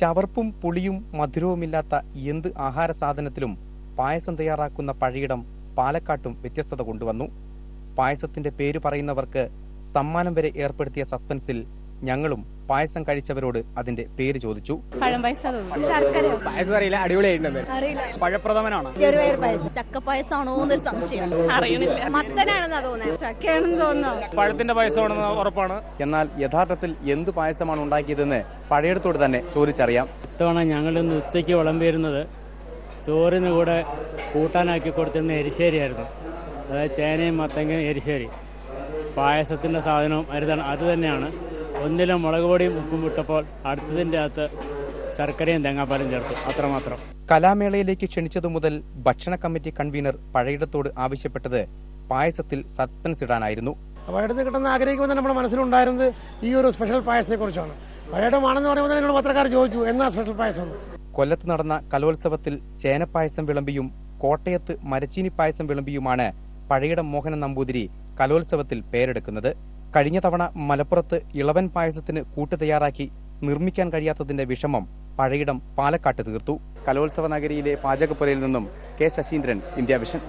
ചവർപ്പും പുളിയും മധുരവുമില്ലാത്ത എന്ത് ആഹാര സാധനത്തിലും പായസം തയ്യാറാക്കുന്ന പഴയിടം പാലക്കാട്ടും വ്യത്യസ്തത കൊണ്ടുവന്നു. പായസത്തിന്റെ പേര് പറയുന്നവർക്ക് സമ്മാനം വരെ ഏർപ്പെടുത്തിയ സസ്പെൻസിൽ ഞങ്ങളും പായസം കഴിച്ചവരോട് അതിന്റെ പേര് ചോദിച്ചു. പഴപ്രഥമനാണ്? പായസം. ചക്കപ്പായസമാണോ എന്നൊരു സംശയം. അറിയണില്ല. മത്തനാണെന്നാ തോന്നുന്നത് ചക്കയാണെന്ന് തോന്നുന്നു? പഴത്തിന്റെ പായസമാണെന്ന് ഉറപ്പാണ്. എന്നാൽ യഥാർത്ഥത്തിൽ എന്ത് പായസമാണ് ഉണ്ടാക്കിയതെന്ന് പഴയടത്തോട് തന്നെ ചോദിച്ചറിയാം. ഇത്തവണ ഞങ്ങൾ ഇന്ന് ഉച്ചയ്ക്ക് വിളമ്പിയിരുന്നത് ചോറിന് കൂടെ കൂട്ടാനാക്കി കൊടുത്തിരുന്ന എരിശ്ശേരിയായിരുന്നു. അതായത് ചേനയും മത്തങ്ങയും എരിശ്ശേരി. പായസത്തിന്റെ സാധനവും അരുതാണ്. അത് തന്നെയാണ്. ഒന്നിലും മുളക് പൊടിയും ഉപ്പും വിട്ടപ്പോൾ അടുത്തതിന്റെ അകത്ത് ശർക്കരയും തേങ്ങാപ്പാലും ചേർത്തു. അത്രമാത്രം. കലാമേളയിലേക്ക് ക്ഷണിച്ചതു മുതൽ ഭക്ഷണ കമ്മിറ്റി കൺവീനർ പഴയിടത്തോട് ആവശ്യപ്പെട്ടത് പായസത്തിൽ സസ്പെൻസ് ഇടാനായിരുന്നു. പഴയടത്ത് കിട്ടുന്ന ആഗ്രഹിക്കുമ്പോൾ നമ്മുടെ മനസ്സിലുണ്ടായിരുന്നത് ഈ ഒരു സ്പെഷ്യൽ പായസത്തെക്കുറിച്ചാണ്. പഴയടമാണെന്ന് പറയുമ്പോൾ തന്നെ എന്നോട് പത്രക്കാർ ചോദിച്ചു എന്നാ സ്പെഷ്യൽ പായസം? കൊല്ലത്ത് നടന്ന കലോത്സവത്തിൽ ചേനപ്പായസം വിളമ്പിയും കോട്ടയത്ത് മരച്ചീനി പായസം വിളമ്പിയുമാണ് പഴയിടം മോഹനൻ നമ്പൂതിരി കലോത്സവത്തിൽ പേരെടുക്കുന്നത്. കഴിഞ്ഞ തവണ മലപ്പുറത്ത് ഇളവൻ പായസത്തിന് കൂട്ട് തയ്യാറാക്കി നിർമ്മിക്കാൻ കഴിയാത്തതിന്റെ വിഷമം പഴയിടം പാലക്കാട്ട് തീർത്തു. കലോത്സവ നഗരിയിലെ പാചകപ്പുരയിൽ നിന്നും കെ ശശീന്ദ്രൻ ഇന്ത്യ വിഷൻ